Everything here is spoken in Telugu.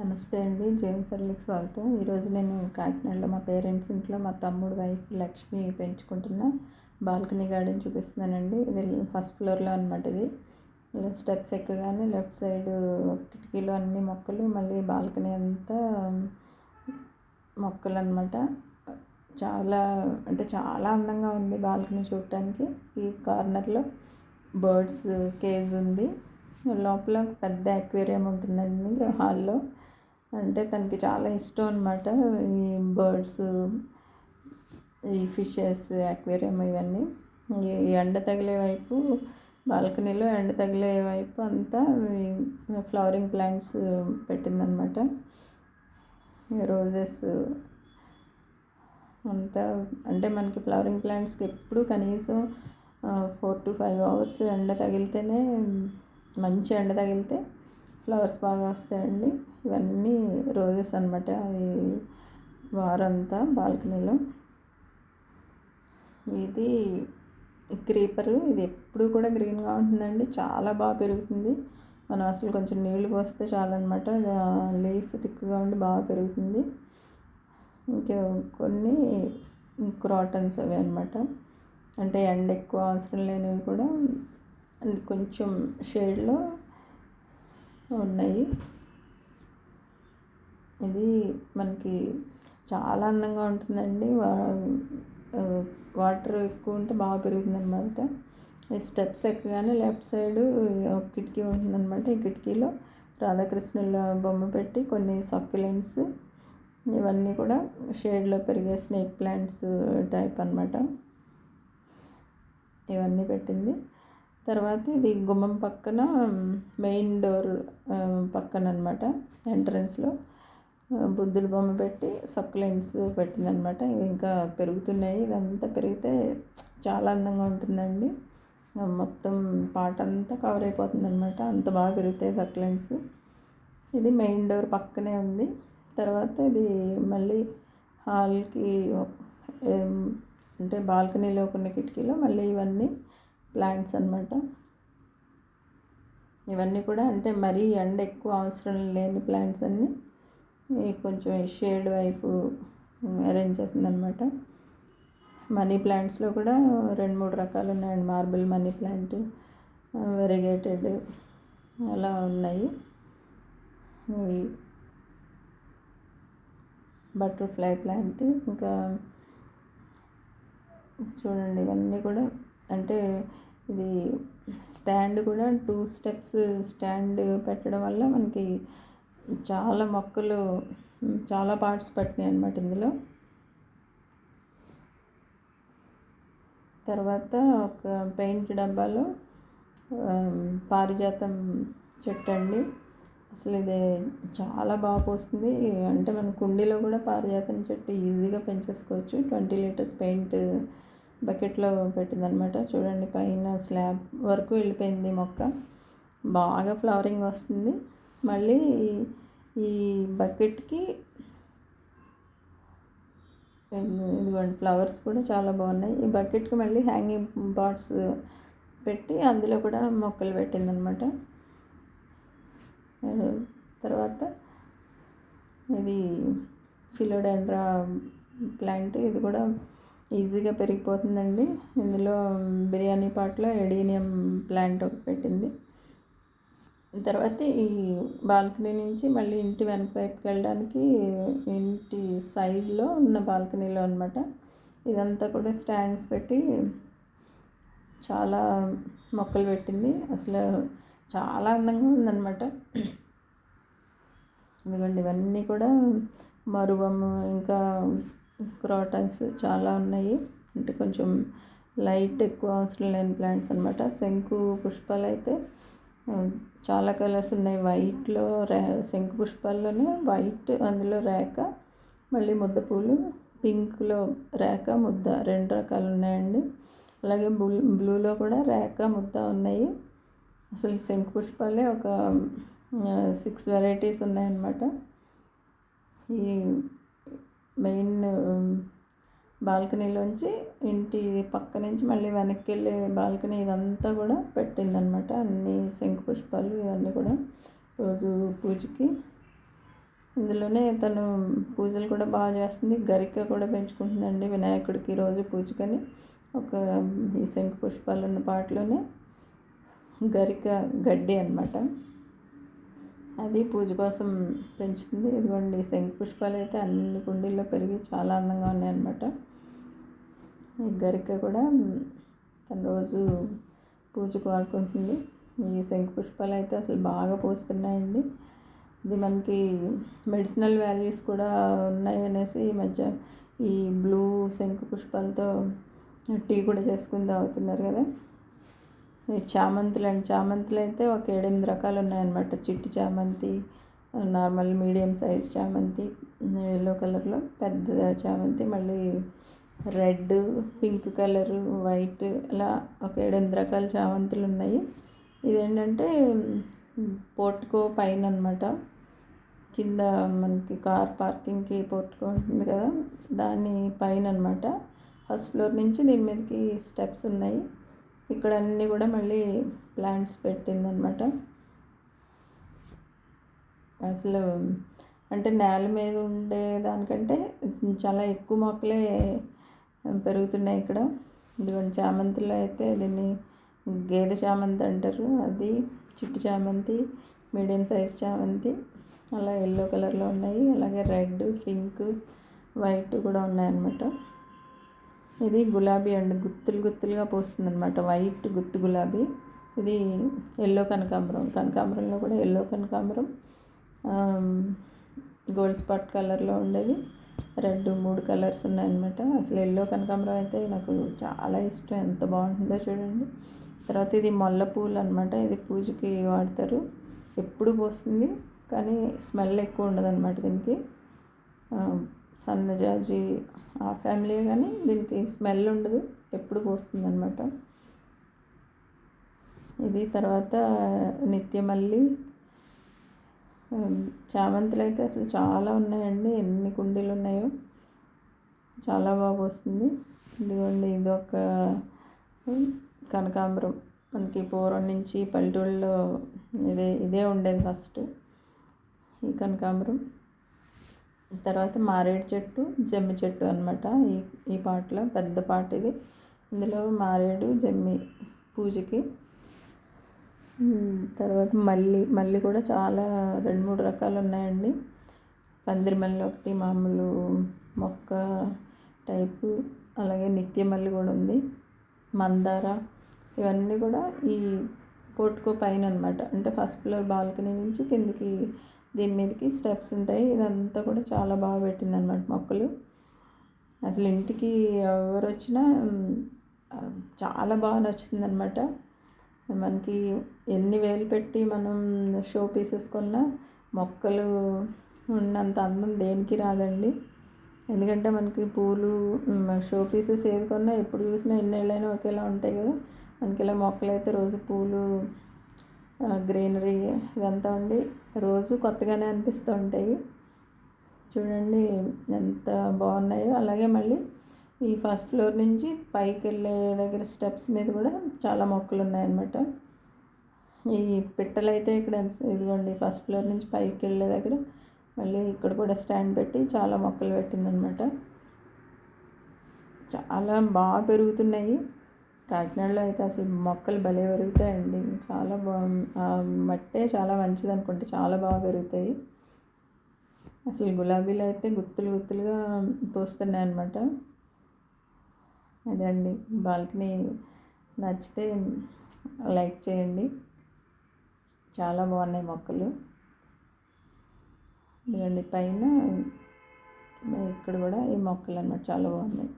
నమస్తే అండి జేమ్స్ అర్లీకి స్వాగతం. ఈరోజు నేను కాకినాడలో మా పేరెంట్స్ ఇంట్లో మా తమ్ముడు వైఫ్ లక్ష్మి పెంచుకుంటున్న బాల్కనీ గార్డెన్ చూపిస్తున్నానండి. ఇది ఫస్ట్ ఫ్లోర్లో అనమాట ఇది. ఇలా స్టెప్స్ ఎక్కగానే లెఫ్ట్ సైడ్ కిటికీలో అన్ని మొక్కలు మళ్ళీ బాల్కనీ అంతా మొక్కలు అనమాట చాలా అంటే చాలా అందంగా ఉంది బాల్కనీ చూడటానికి. ఈ కార్నర్లో బర్డ్స్ కేజ్ ఉంది. లోపల పెద్ద అక్వేరియం ఉంటుందండి హాల్లో. అంటే తనకి చాలా ఇష్టం అనమాట ఈ బర్డ్స్ ఈ ఫిషెస్ అక్వేరియం ఇవన్నీ. ఈ ఎండ తగిలే వైపు బాల్కనీలో ఎండ తగిలే వైపు అంతా ఫ్లవరింగ్ ప్లాంట్స్ పెట్టిందనమాట రోజెస్ అంతా అంటే మనకి ఫ్లవరింగ్ ప్లాంట్స్కి ఎప్పుడు కనీసం ఫోర్ టు ఫైవ్ అవర్స్ ఎండ తగిలితేనే మంచి ఎండ తగిలితే ఫ్లవర్స్ బాగా వస్తాయండి. ఇవన్నీ రోజెస్ అనమాట అవి వారంతా బాల్కనీలో. ఇది క్రీపరు. ఇది ఎప్పుడు కూడా గ్రీన్గా ఉంటుందండి. చాలా బాగా పెరుగుతుంది. మనం అసలు కొంచెం నీళ్ళు పోస్తే చాలన్నమాట. లీఫ్ థిక్గా ఉండి బాగా పెరుగుతుంది. ఇంకా కొన్ని క్రాటన్స్ అవి అనమాట అంటే ఎండ ఎక్కువ అవసరం లేనివి కూడా. కొంచెం షేడ్లో ఉన్నాయి. ఇది మనకి చాలా అందంగా ఉంటుందండి. వాటర్ ఎక్కువ ఉంటే బాగా పెరుగుతుందన్నమాట. ఈ స్టెప్స్ ఎక్కగానే లెఫ్ట్ సైడ్ ఒక కిటికీ ఉంటుందన్నమాట. ఈ కిటికీలో రాధాకృష్ణుల బొమ్మ పెట్టి కొన్ని సక్యులెంట్స్ ఇవన్నీ కూడా షేడ్లో పెరిగే స్నేక్ ప్లాంట్స్ టైప్ అనమాట ఇవన్నీ పెట్టింది. తర్వాత ఇది గుమ్మం పక్కన మెయిన్ డోర్ పక్కన అనమాట ఎంట్రన్స్లో. బుద్ధుల బొమ్మ పెట్టి సక్లెంట్స్ పెట్టిందనమాట. ఇవి ఇంకా పెరుగుతున్నాయి. ఇదంతా పెరిగితే చాలా అందంగా ఉంటుందండి. మొత్తం పాట అంతా కవర్ అయిపోతుంది అనమాట అంత బాగా పెరుగుతాయి సక్లెంట్స్ ఇది మెయిన్ డోర్ పక్కనే ఉంది. తర్వాత ఇది మళ్ళీ హాల్కి అంటే బాల్కనీలో కొన్ని కిటికీలో మళ్ళీ ఇవన్నీ ప్లాంట్స్ అనమాట ఇవన్నీ కూడా అంటే మరీ ఎండ ఎక్కువ అవసరం లేని ప్లాంట్స్ అన్నీ. కొంచెం షేడ్ వైపు అరేంజ్ చేసిందనమాట మనీ ప్లాంట్స్లో కూడా రెండు మూడు రకాలు ఉన్నాయండి. మార్బుల్ మనీ ప్లాంట్ వెరిగేటెడ్ అలా ఉన్నాయి. బటర్ఫ్లై ప్లాంట్ ఇంకా చూడండి ఇవన్నీ కూడా అంటే ఇది స్టాండ్ కూడా టూ స్టెప్స్ స్టాండ్ పెట్టడం వల్ల మనకి చాలా మొక్కలు చాలా పార్ట్స్ పట్టినాయి అనమాట ఇందులో. తర్వాత ఒక పెయింట్ డబ్బాలో పారిజాతం చెట్టు అండి. అసలు ఇది చాలా బాగా పోస్తుంది. అంటే మన కుండీలో కూడా పారిజాతం చెట్టు ఈజీగా పెంచేసుకోవచ్చు. ట్వంటీ లీటర్స్ పెయింట్ బకెట్లో పెట్టిందనమాట. చూడండి పైన స్లాబ్ వరకు వెళ్ళిపోయింది మొక్క. బాగా ఫ్లవరింగ్ వస్తుంది. మళ్ళీ ఈ బకెట్కి ఇదిగోండి ఫ్లవర్స్ కూడా చాలా బాగున్నాయి. ఈ బకెట్కి మళ్ళీ హ్యాంగింగ్ పాట్స్ పెట్టి అందులో కూడా మొక్కలు పెట్టిందనమాట. తర్వాత ఇది ఫిలోడెండ్రా ప్లాంట్ ఇది కూడా ఈజీగా పెరిగిపోతుందండి. ఇందులో బిర్యానీ పాట్లో ఎడీనియం ప్లాంట్ ఒకటి పెట్టింది. తర్వాత ఈ బాల్కనీ నుంచి మళ్ళీ ఇంటి వెనక వైపుకి వెళ్ళడానికి ఇంటి సైడ్లో ఉన్న బాల్కనీలో అనమాట ఇదంతా కూడా స్టాండ్స్ పెట్టి చాలా మొక్కలు పెట్టింది. అసలు చాలా అందంగా ఉందన్నమాట. ఎందుకంటే ఇవన్నీ కూడా మరువము ఇంకా క్రాటన్స్ చాలా ఉన్నాయి. అంటే కొంచెం లైట్ ఎక్కువ అవసరం లేని ప్లాంట్స్ అనమాట శంకు పుష్పాలు అయితే చాలా కలర్స్ ఉన్నాయి. వైట్లో రే శంకు పుష్పాల్లోనే వైట్ అందులో రేక మళ్ళీ ముద్ద పూలు పింక్లో రేక ముద్ద రెండు రకాలు ఉన్నాయండి. అలాగే బ్లూ బ్లూలో కూడా రేక ముద్ద ఉన్నాయి. అసలు శంకు పుష్పాలే ఒక సిక్స్ వెరైటీస్ ఉన్నాయన్నమాట. ఈ మెయిన్ బాల్కనీలోంచి ఇంటి పక్క నుంచి మళ్ళీ వెనక్కి వెళ్ళే బాల్కనీ ఇదంతా కూడా పెట్టిందనమాట అన్ని శంకు పుష్పాలు ఇవన్నీ కూడా రోజు పూజకి. ఇందులోనే తను పూజలు కూడా బాగా చేస్తుంది. గరిక కూడా పెంచుకుంటుందండి వినాయకుడికి రోజు పూజకని. ఒక ఈ శంకు పుష్పాలు ఉన్న పాటలోనే గరిక గడ్డి అనమాట అది పూజ కోసం పెంచుతుంది. ఇదిగోండి శంకు పుష్పాలు అయితే అన్ని కుండీల్లో పెరిగి చాలా అందంగా ఉన్నాయన్నమాట. ఈ గరిక కూడా తను రోజు పూజకు వాడుకుంటుంది. ఈ శంకు పుష్పాలు అయితే అసలు బాగా పూస్తున్నాయండి. ఇది మనకి మెడిసినల్ వాల్యూస్ కూడా ఉన్నాయి అనేసి ఈ మధ్య ఈ బ్లూ శంకు పుష్పాలతో టీ కూడా చేసుకుని తాగుతున్నారు కదా. చామంతులు అండి. చామంతులు అయితే ఒక ఏడెనిమిది రకాలు ఉన్నాయన్నమాట. చిట్టి చామంతి నార్మల్ మీడియం సైజ్ చామంతి ఎల్లో కలర్లో పెద్ద చామంతి మళ్ళీ రెడ్ పింక్ కలరు వైట్ అలా ఒక ఏడెనిమిది రకాల చామంతులు ఉన్నాయి. ఇదేంటంటే పోర్టుకో పైన అనమాట కింద మనకి కార్ పార్కింగ్కి పోర్టుకో ఉంటుంది కదా దాని పైన అనమాట ఫస్ట్ ఫ్లోర్ నుంచి దీని మీదకి స్టెప్స్ ఉన్నాయి. ఇక్కడ అన్నీ కూడా మళ్ళీ ప్లాంట్స్ పెట్టిందనమాట అసలు అంటే నేల మీద ఉండే దానికంటే చాలా ఎక్కువ మొక్కలే పెరుగుతున్నాయి ఇక్కడ. ఇదిగోండి చామంతిలో అయితే దీన్ని గేదె చామంతి అంటారు. అది చిట్టి చామంతి మీడియం సైజ్ చామంతి అలా ఎల్లో కలర్లో ఉన్నాయి. అలాగే రెడ్ పింక్ వైట్ కూడా ఉన్నాయన్నమాట. ఇది గులాబీ అండ్ గుత్తులు గుత్తులుగా పోస్తుంది అనమాట వైట్ గుత్తు గులాబీ. ఇది ఎల్లో కనకాంబరం. కనకాంబరంలో కూడా ఎల్లో కనకాంబరం. గోల్డ్ స్పాట్ కలర్లో ఉండేది. రెడ్ మూడు కలర్స్ ఉన్నాయన్నమాట. అసలు ఎల్లో కనకాంబరం అయితే నాకు చాలా ఇష్టం. ఎంత బాగుంటుందో చూడండి. తర్వాత ఇది మొల్ల పూలు అనమాట ఇది పూజకి వాడతారు. ఎప్పుడు పోస్తుంది కానీ స్మెల్ ఎక్కువ ఉండదు అనమాట దీనికి సన్నజాజి ఆ ఫ్యామిలీ కానీ దీనికి స్మెల్ ఉండదు ఎప్పుడు పోస్తుంది అనమాట ఇది తర్వాత నిత్యమల్లి చామంతులు అయితే అసలు చాలా ఉన్నాయండి ఎన్ని కుండీలు ఉన్నాయో చాలా బాగా వస్తుంది ఇదిగోండి ఇది ఒక కనకాంబరం. మనకి పూర్వం నుంచి పల్లెటూళ్ళలో ఇదే ఇదే ఉండేది ఫస్ట్ ఈ కనకాంబరం. తర్వాత మారేడు చెట్టు జమ్మి చెట్టు అనమాట ఈ ఈ పాటలో పెద్ద పాట ఇది. ఇందులో మారేడు జమ్మి పూజకి. తర్వాత మల్లి మల్లి కూడా చాలా రెండు మూడు రకాలు ఉన్నాయండి. పందిరి మల్లి ఒకటి మామూలు మొక్క టైపు. అలాగే నిత్య మల్లి కూడా ఉంది. మందార. ఇవన్నీ కూడా ఈ పోర్టుకో పైన అనమాట అంటే ఫస్ట్ ఫ్లోర్ బాల్కనీ నుంచి కిందికి దీని మీదకి స్టెప్స్ ఉంటాయి. ఇదంతా కూడా చాలా బాగా పెట్టిందనమాట మొక్కలు. అసలు ఇంటికి ఎవరు వచ్చినా చాలా బాగా నచ్చుతుందనమాట మనకి ఎన్ని వేలు పెట్టి మనం షో పీసెస్ కొన్నా మొక్కలు ఉన్నంత అందం దేనికి రాదండి. ఎందుకంటే మనకి పూలు షో పీసెస్ ఏది కొన్నా ఎప్పుడు చూసినా ఎన్నేళ్ళైనా ఒకేలా ఉంటాయి కదా. మనకి ఇలా మొక్కలైతే రోజు పూలు గ్రీనరీ ఇదంతా ఉండి రోజు కొత్తగానే అనిపిస్తూ ఉంటాయి. చూడండి ఎంత బాగున్నాయో. అలాగే మళ్ళీ ఈ ఫస్ట్ ఫ్లోర్ నుంచి పైకి వెళ్ళే దగ్గర స్టెప్స్ మీద కూడా చాలా మొక్కలు ఉన్నాయన్నమాట. ఈ పిట్టలు అయితే ఇక్కడ ఇదిగోండి ఫస్ట్ ఫ్లోర్ నుంచి పైకి వెళ్ళే దగ్గర మళ్ళీ ఇక్కడ కూడా స్టాండ్ పెట్టి చాలా మొక్కలు పెట్టిందనమాట చాలా బాగా పెరుగుతున్నాయి. కాకినాడలో అయితే అసలు మొక్కలు భలే పెరుగుతాయండి. చాలా బాగు మట్టే చాలా మంచిది అనుకుంటే చాలా బాగా పెరుగుతాయి. అసలు గులాబీలు అయితే గుత్తులు గుత్తులుగా పూస్తున్నాయి అన్నమాట అదే అండి బాల్కనీ నచ్చితే లైక్ చేయండి. చాలా బాగున్నాయి మొక్కలు. ఇదండి పైన ఇక్కడ కూడా ఈ మొక్కలు అన్నమాట చాలా బాగున్నాయి.